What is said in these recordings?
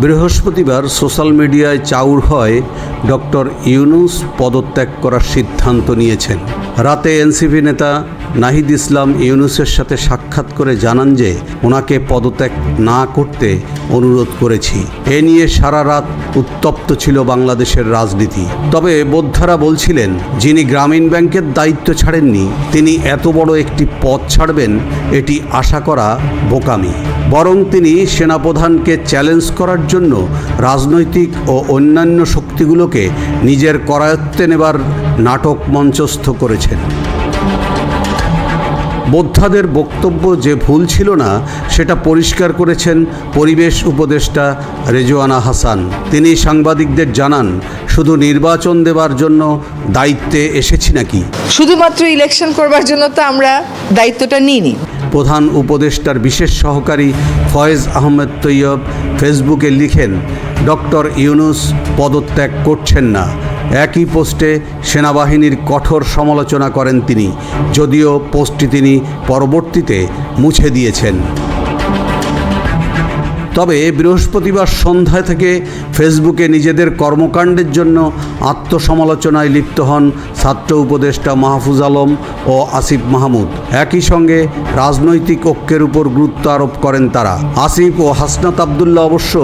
বৃহস্পতিবার সোশ্যাল মিডিয়ায় চাউর হয় ডক্টর ইউনুস পদত্যাগ করার সিদ্ধান্ত নিয়েছেন। রাতে এনসিপি নেতা নাহিদ ইসলাম ইউনুসের সাথে সাক্ষাৎ করে জানান যে, ওনাকে পদত্যাগ না করতে অনুরোধ করেছি। এ নিয়ে সারা রাত উত্তপ্ত ছিল বাংলাদেশের রাজনীতি। তবে বোদ্ধারা বলছিলেন, যিনি গ্রামীণ ব্যাংকের দায়িত্ব ছাড়েননি, তিনি এত বড় একটি পদ ছাড়বেন, এটি আশা করা বোকামি। বরং তিনি সেনাপ্রধানকে চ্যালেঞ্জ করার জন্য রাজনৈতিক ও অন্যান্য শক্তিগুলোকে নিজের করায়ত্তে নেবার নাটক মঞ্চস্থ করেছেন। বোদ্ধাদের বক্তব্য যে ভুল ছিল না, সেটা পরিষ্কার করেছেন পরিবেশ উপদেষ্টা রেজওয়ানা হাসান। তিনি সাংবাদিকদের জানান, শুধু নির্বাচন দেবার জন্য দায়িত্বে এসেছি নাকি? শুধুমাত্র ইলেকশন করবার জন্য তো আমরা দায়িত্বটা নিইনি। প্রধান উপদেষ্টার বিশেষ সহকারী ফয়েজ আহমেদ তৈয়ব ফেসবুকে লিখেন, ডক্টর ইউনুস পদত্যাগ করছেন না। একই পোস্টে সেনাবাহিনীর কঠোর সমালোচনা করেন তিনি, যদিও পোস্টটি তিনি পরবর্তীতে মুছে দিয়েছেন। তবে বৃহস্পতিবার সন্ধ্যা থেকে ফেসবুকে নিজেদের কর্মকাণ্ডের জন্য আত্মসমালোচনায় লিপ্ত হন ছাত্র উপদেষ্টা মাহফুজ আলম ও আসিফ মাহমুদ। একই সঙ্গে রাজনৈতিক ঐক্যের উপর গুরুত্ব আরোপ করেন তারা। আসিফ ও হাসনাত আবদুল্লাহ অবশ্য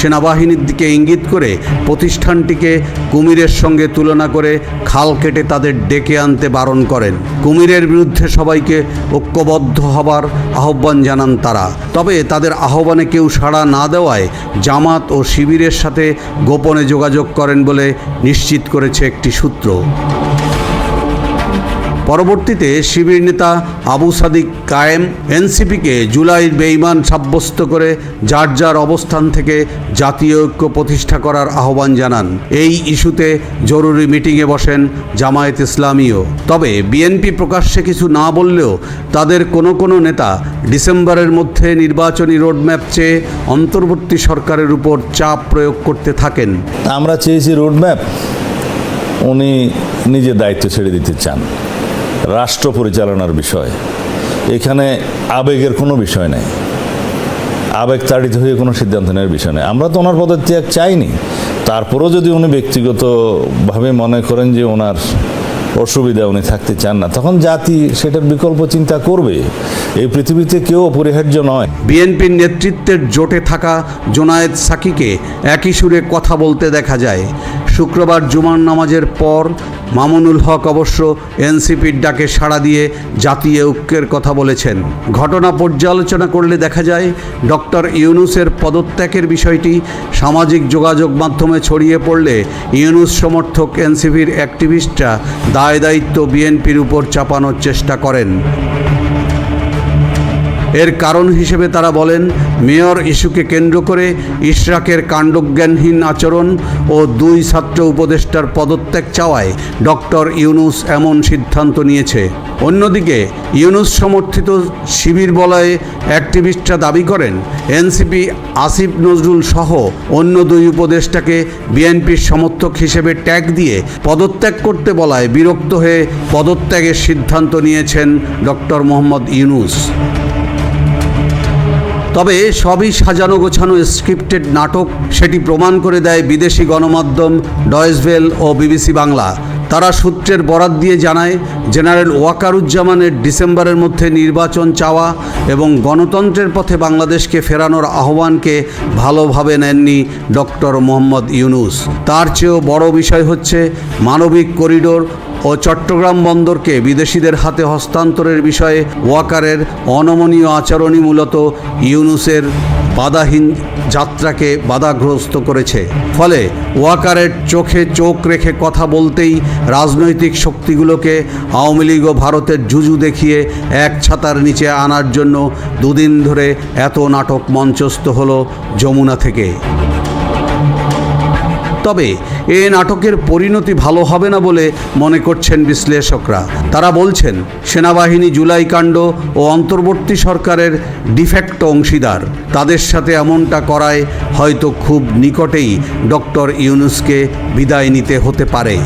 সেনাবাহিনীর দিকে ইঙ্গিত করে প্রতিষ্ঠানটিকে কুমিরের সঙ্গে তুলনা করে খাল কেটে তাদের ডেকে আনতে বারণ করেন। কুমিরের বিরুদ্ধে সবাইকে ঐক্যবদ্ধ হবার আহ্বান জানান তারা। তবে তাদের আহ্বানে কেউ সাড়া না দেওয়ায় জামাত ও শিবিরের সাথে গোপনে যোগাযোগ করেন বলে নিশ্চিত করেছে একটি সূত্র। পরবর্তীতে শিবির নেতা আবু সাদিক কায়েম, এনসিপিকে জুলাইয়ের বেইমান সাব্যস্ত করে যার যার অবস্থান থেকে জাতীয় ঐক্য প্রতিষ্ঠা করার আহ্বান জানান। এই ইস্যুতে জরুরি মিটিংয়ে বসেন জামায়াত ইসলামীও। তবে বিএনপি প্রকাশ্যে কিছু না বললেও তাদের কোনো কোনো নেতা ডিসেম্বরের মধ্যে নির্বাচনী রোডম্যাপ চেয়ে অন্তর্বর্তী সরকারের উপর চাপ প্রয়োগ করতে থাকেন। আমরা চেয়েছি রোডম্যাপ। উনি নিজের দায়িত্ব ছেড়ে দিতে চান। রাষ্ট্র পরিচালনার বিষয়। এখানে আবেগের কোনো বিষয় নেই। আবেগ তাড়িত হয়ে কোনো সিদ্ধান্ত নেওয়ার বিষয় নেই। আমরা তো ওনার পদত্যাগ চাইনি। তারপরেও যদি উনি ব্যক্তিগতভাবে মনে করেন যে ওনার অসুবিধা উনি থাকতে চান না, তখন জাতি সেটার বিকল্প চিন্তা করবে। এই পৃথিবীতে কেউ অপরিহার্য নয়। বিএনপির নেতৃত্বের জোটে থাকা জোনায়েদ সাকিকে একই সুরে কথা বলতে দেখা যায়। শুক্রবার জুমার নামাজের পর মামুনুল হক অবশ্য এনসিপির ডাকে সাড়া দিয়ে জাতীয় ঐক্যের কথা বলেছেন। ঘটনা পর্যালোচনা করলে দেখা যায়, ডক্টর ইউনুসের পদত্যাগের বিষয়টি সামাজিক যোগাযোগ মাধ্যমে ছড়িয়ে পড়লে ইউনুস সমর্থক এনসিপির অ্যাক্টিভিস্টরা দায় দায়িত্ব বিএনপির উপর চাপানোর চেষ্টা করেন। এর কারণ হিসেবে তারা বলেন, মেয়র ইস্যুকে কেন্দ্র করে ইশরাকের কাণ্ডজ্ঞানহীন আচরণ ও দুই ছাত্র উপদেষ্টার পদত্যাগ চাওয়ায় ডক্টর ইউনুস এমন সিদ্ধান্ত নিয়েছে। অন্যদিকে, ইউনুস সমর্থিত শিবির বলয়ে অ্যাক্টিভিস্টরা দাবি করেন, এনসিপি আসিফ নজরুল সহ অন্য দুই উপদেষ্টাকে বিএনপির সমর্থক হিসেবে ট্যাগ দিয়ে পদত্যাগ করতে বলায় বিরক্ত হয়ে পদত্যাগের সিদ্ধান্ত নিয়েছেন ডক্টর মোহাম্মদ ইউনুস। তবে সবই সাজানো গোছানো স্ক্রিপ্টেড নাটক, সেটি প্রমাণ করে দেয় বিদেশি গণমাধ্যম ডয়েসভেল ও বিবিসি বাংলা। তারা সূত্রের বরাত দিয়ে জানায়, জেনারেল ওয়াকারুজ্জামানের ডিসেম্বরের মধ্যে নির্বাচন চাওয়া এবং গণতন্ত্রের পথে বাংলাদেশকে ফেরানোর আহ্বানকে ভালোভাবে নেননি ডক্টর মোহাম্মদ ইউনুস। তার চেয়েও বড় বিষয় হচ্ছে মানবিক করিডোর ও চট্টগ্রাম বন্দরকে বিদেশিদের হাতে হস্তান্তরের বিষয়ে ওয়াকারের অনমনীয় আচরণই মূলত ইউনুসের বাধাহীন যাত্রাকে বাধাগ্রস্ত করেছে। ফলে ওয়াকারের চোখে চোখ রেখে কথা বলতেই রাজনৈতিক শক্তিগুলোকে আওয়ামী লীগ ও ভারতের জুজু দেখিয়ে এক ছাতার নিচে আনার জন্য দুদিন ধরে এত নাটক মঞ্চস্থ হলো যমুনা থেকে। তবে এ নাটকের পরিণতি ভালো হবে না বলে মনে করছেন বিশ্লেষকরা। তারা বলছেন, সেনাবাহিনী জুলাই কাণ্ড ও অন্তর্বর্তী সরকারের ডিফেক্ট অংশীদার। তাদের সাথে এমনটা করায় হয়তো খুব নিকটেই ডক্টর ইউনুসকে বিদায় নিতে হতে পারে।